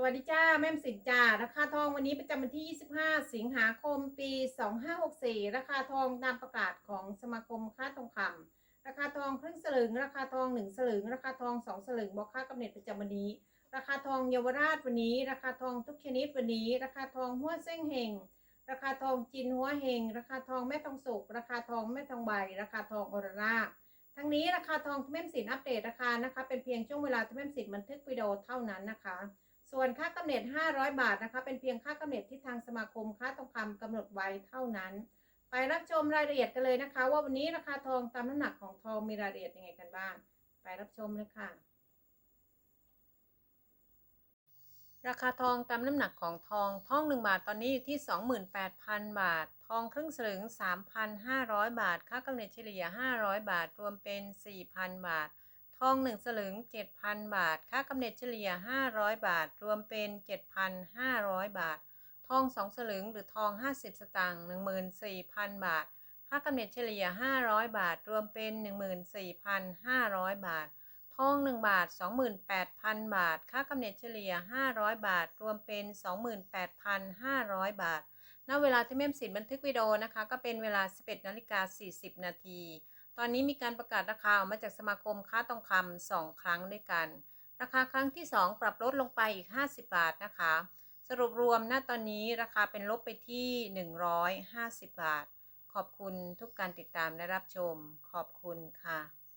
สวัสดีจ้า แม่มสินจ้า ราคาทองวันนี้ประจำวันที่ 25 สิงหาคม ปี 2564 ราคาทองตามประกาศของสมาคมค้าทองคำราคาทองครึ่งสลึง ราคาทอง 1 สลึง ราคาทอง 2 สลึงบอกค่ากำเนิดประจำวันนี้ ราคาทองเยาวราชวันนี้ ราคาทองทุกชนิดวันนี้ ราคาทองหัวเส้งเฮงราคาทองจินหัวเฮงราคาทองแม่ทองสุกราคาทองแม่ทองใบ ราคาทองออร่าทั้งนี้ราคาทองทแม่มสินอัปเดตราคานะคะ เป็นเพียงช่วงเวลาที่แม่มสินบันทึกวิดีโอเท่านั้นนะคะ ส่วนค่ากำเนิด 500 บาทนะคะ เป็นเพียงค่ากำเนิดที่ทางสมาคมค้าทองคำกำหนดไว้เท่านั้น ไปรับชมรายละเอียดกันเลยนะคะ ว่าวันนี้ราคาทองตามน้ำหนักของทองมีรายละเอียดยังไงกันบ้าง ไปรับชมเลยค่ะ ราคาทองตามน้ำหนักของทองทอง 1 บาทตอนนี้อยู่ที่ 28,000 บาท ทองครึ่งสลึง 3,500 บาท ค่ากำเนิดเฉลี่ย 500 บาท รวมเป็น 4,000 บาท ทอง1สลึง 7,000 บาท ค่ากำเนิดเฉลี่ย 500 บาท รวมเป็น 7,500 บาท ทอง2สลึงหรือทอง 50 สตางค์14,000 บาท ค่ากำเนิดเฉลี่ย 500 บาท รวมเป็น 14,500 บาท ทอง 1 บาท 28,000 บาท ค่ากำเนิดเฉลี่ย 500 บาท รวมเป็น 28,500 บาท ณ เวลาที่แม่มสินบันทึกวิดีโอนะคะ ก็เป็นเวลา 11นาฬิกา40 นาที ตอนนี้มีการประกาศราคาออกมาจากสมาคมค้าทองคำสองครั้งด้วยกัน ราคาครั้งที่ 2 ปรับลดลงไปอีก 50 บาทนะคะ สรุปรวมณตอนนี้ราคาเป็นลบไปที่ 150 บาท ขอบคุณทุกการติดตามและรับชม ขอบคุณค่ะ